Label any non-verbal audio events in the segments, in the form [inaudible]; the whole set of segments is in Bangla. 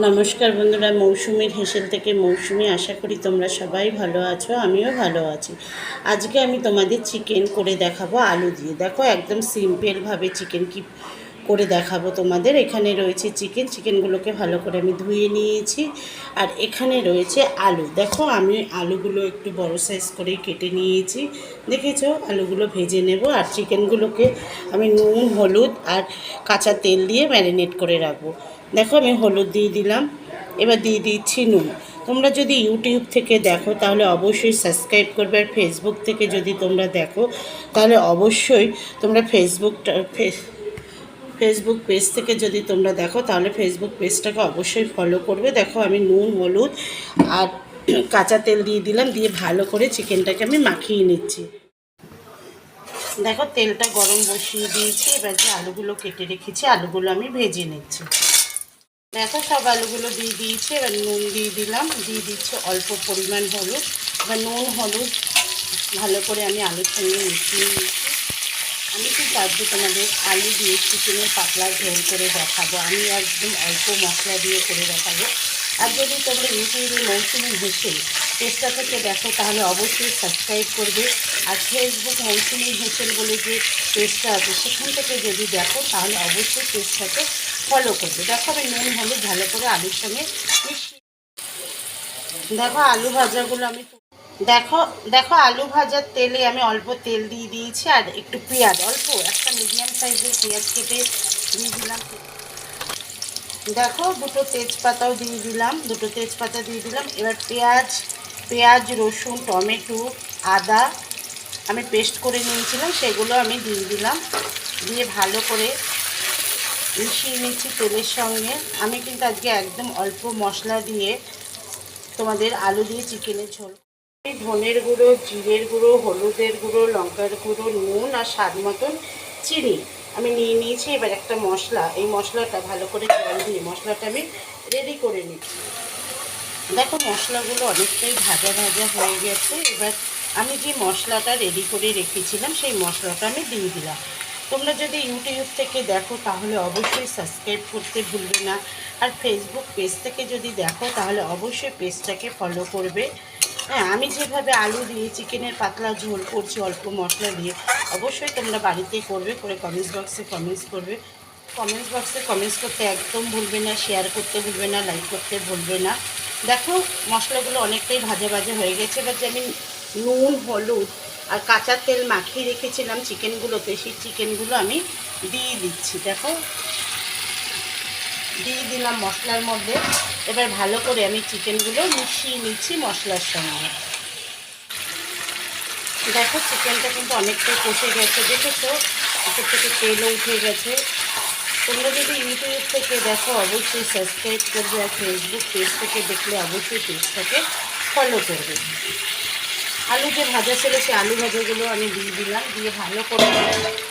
নমস্কার বন্ধুরা, মৌসুমীর হেসেল থেকে মৌসুমি। আশা করি তোমরা সবাই ভালো আছো, আমিও ভালো আছি। আজকে আমি তোমাদের চিকেন করে দেখাবো আলু দিয়ে। দেখো, একদম সিম্পলভাবে চিকেন কি করে দেখাবো তোমাদের। এখানে রয়েছে চিকেন চিকেনগুলোকে ভালো করে আমি ধুয়ে নিয়েছি। আর এখানে রয়েছে আলু। দেখো, আমি আলুগুলো একটু বড় সাইজ করে কেটে নিয়েছি। দেখেছ? আলুগুলো ভেজে নেব আর চিকেনগুলোকে আমি নুন, হলুদ আর কাঁচা তেল দিয়ে ম্যারিনেট করে রাখব। দেখো, আমি হলুদ দিয়ে দিলাম। এবার দিয়ে দিচ্ছি নুন। তোমরা যদি ইউটিউব থেকে দেখো, তাহলে অবশ্যই সাবস্ক্রাইব করবে। আর ফেসবুক থেকে যদি তোমরা দেখো, তাহলে অবশ্যই তোমরা ফেসবুকটা ফেস ফেসবুক পেজ থেকে যদি তোমরা দেখো, তাহলে ফেসবুক পেজটাকে অবশ্যই ফলো করবে। দেখো, আমি নুন, হলুদ আর [clears throat] কাঁচা তেল দিয়ে দিলাম, দিয়ে ভালো করে চিকেনটাকে আমি মাখিয়ে নিচ্ছি। দেখো, তেলটা গরম বসিয়ে দিয়েছি। এবার যে আলুগুলো কেটে রেখেছি, আলুগুলো আমি ভেজে নিচ্ছি। দেখো, সব আলুগুলো দিয়ে দিয়েছি। এবার নুন দিয়ে দিলাম। দিয়ে দিচ্ছি অল্প পরিমাণ হলুদ। এবার নুন, হলুদ ভালো করে আমি আলুর সঙ্গে মিশিয়ে নিয়েছি। আমি কিন্তু আজকে তোমাদের আলু দিয়ে চিকেনের পাতলা ঝোল করে দেখাবো। আমি একদম অল্প মশলা দিয়ে করে দেখাবো। আর যদি তোমরা ইউটিউবে মৌসুমি হেসে চেষ্টা থেকে দেখো, তাহলে অবশ্যই সাবস্ক্রাইব করবে। আর ফেসবুক মৌসুমি হেসেল বলে যে পেজটা আছে, সেখান থেকে যদি দেখো, তাহলে অবশ্যই পেজটাকে ফলো করবে। দেখো, আমি নুন, হলুদ, ভালো করে আলুর সঙ্গে দেখো, আলু ভাজাগুলো আমি দেখো দেখো, আলু ভাজার তেলে আমি অল্প তেল দিয়ে দিয়েছি, আর একটু পেঁয়াজ, অল্প, একটা মিডিয়াম সাইজের পেঁয়াজ কেটে দিয়ে দিলাম। দেখো, দুটো তেজপাতাও দিয়ে দিলাম, দুটো তেজপাতা দিয়ে দিলাম। এবার পেঁয়াজ পেঁয়াজ, রসুন, টমেটো, আদা আমি পেস্ট করে নিয়েছিলাম, সেগুলো আমি দিয়ে দিলাম। দিয়ে ভালো করে মিশিয়ে নিচ্ছি তেলের সঙ্গে। আমি কিন্তু আজকে একদম অল্প মশলা দিয়ে তোমাদের আলু দিয়ে চিকেনের ঝোল। ধনের গুঁড়ো, জিরের গুঁড়ো, হলুদের গুঁড়ো, লঙ্কার গুঁড়ো, নুন আর স্বাদ মতন চিনি আমি নিয়ে নিয়েছি। এবার একটা মশলা, এই মশলাটা ভালো করে জল দিয়ে মশলাটা আমি রেডি করে নিচ্ছি। দেখো, মশলাগুলো অনেকটাই ভাজা ভাজা হয়ে গেছে। এবার আমি যে মশলাটা রেডি করে রেখেছিলাম, সেই মশলাটা আমি দিয়ে দিলাম। তোমরা যদি ইউটিউব থেকে দেখো, তাহলে অবশ্যই সাবস্ক্রাইব করতে ভুলবে না। আর ফেসবুক পেজ থেকে যদি দেখো, তাহলে অবশ্যই পেজটাকে ফলো করবে। হ্যাঁ আমি যেভাবে আলু দিয়ে, চিকেনের পাতলা ঝোল করছি, অল্প মশলা দিয়ে, অবশ্যই তোমরা বাড়িতে করবে, করে কমেন্টস বক্সে কমেন্টস করবে। কমেন্টস বক্সে কমেন্টস করতে একদম ভুলবে না শেয়ার করতে ভুলবে না লাইক করতে ভুলবে না। দেখো, মশলাগুলো অনেকটাই ভাজা ভাজা হয়ে গেছে এবার যে আমি নুন, হলুদ আর কাঁচা তেল মাখিয়ে রেখেছিলাম চিকেনগুলোতে, সেই চিকেনগুলো আমি দিয়ে দিচ্ছি, দেখো। দিয়ে দিলাম মশলার মধ্যে। এবার ভালো করে আমি চিকেনগুলো মিশিয়ে নিচ্ছি মশলার সঙ্গে। দেখো, চিকেনটা কিন্তু অনেকটাই কষে গেছে, দেখেছ? উপর থেকে তেলও উঠে গেছে। তোমরা যদি ইউটিউব থেকে দেখো, অবশ্যই সাবস্ক্রাইব করবে আর ফেসবুক পেজ থেকে দেখলে অবশ্যই পেজটাকে ফলো করবে। আলু যে ভাজা ছিল, সেই আলু ভাজাগুলো আমি দিয়ে দিলাম, দিয়ে ভালো করে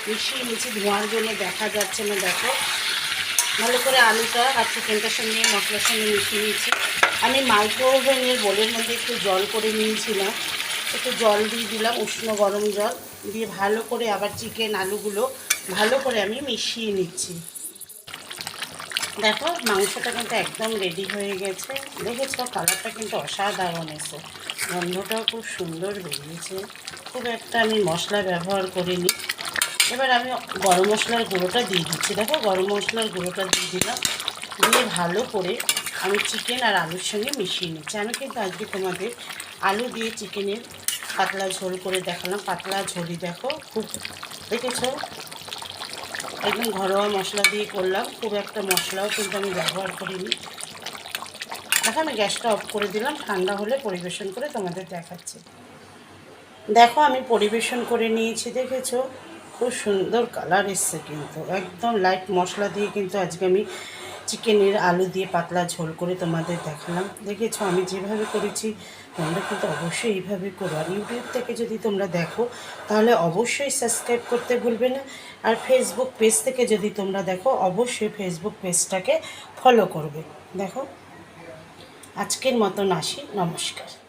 মিশিয়ে নিচ্ছি ধোঁয়ার জন্য দেখা যাচ্ছে না, দেখো। ভালো করে আলুটা আর চিকেনটার সঙ্গে মশলার সঙ্গে মিশিয়ে নিয়েছি। আমি মাইক্রো ওভেনের বোলের মধ্যে একটু জল করে নিয়েছিলাম। একটু জল দিয়ে দিলাম, উষ্ণ গরম জল। দিয়ে ভালো করে আবার চিকেন আলুগুলো ভালো করে আমি মিশিয়ে নিচ্ছি। দেখো, মাংসটা কিন্তু একদম রেডি হয়ে গেছে। দেখেছ কালারটা কিন্তু অসাধারণ এসে গন্ধটাও খুব সুন্দর বেরিয়েছে। খুব একটা আমি মশলা ব্যবহার করিনি। এবার আমি গরম মশলার গুঁড়োটা দিয়ে দিচ্ছি। দেখো, গরম মশলার গুঁড়োটা দিয়ে দিলাম। দিয়ে ভালো করে আমি চিকেন আর আলুর সঙ্গে মিশিয়ে নিচ্ছি। আমি কিন্তু আজকে তোমাদের আলু দিয়ে চিকেনের পাতলা ঝোল করে দেখালাম। পাতলা ঝোলই দেখো, খুব দেখেছ? একদম ঘরোয়া মশলা দিয়ে করলাম। খুব একটা মশলাও কিন্তু আমি ব্যবহার করিনি। দেখো, আমি গ্যাসটা অফ করে দিলাম। ঠান্ডা হলে পরিবেশন করে তোমাদের দেখাচ্ছি। দেখো, আমি পরিবেশন করে নিয়েছি, দেখেছ? খুব সুন্দর কালার এসছে কিন্তু। একদম লাইট মশলা দিয়ে কিন্তু আজকে আমি চিকেনের আলু দিয়ে পাতলা ঝোল করে তোমাদের দেখালাম। দেখেছ, আমি যেভাবে করেছি, তোমরা কিন্তু অবশ্যই এইভাবে করো। আর ইউটিউব থেকে যদি তোমরা দেখো, তাহলে অবশ্যই সাবস্ক্রাইব করতে ভুলবে না। আর ফেসবুক পেজ থেকে যদি তোমরা দেখো, অবশ্যই ফেসবুক পেজটাকে ফলো করবে। দেখো, আজকের মতন আসি। নমস্কার।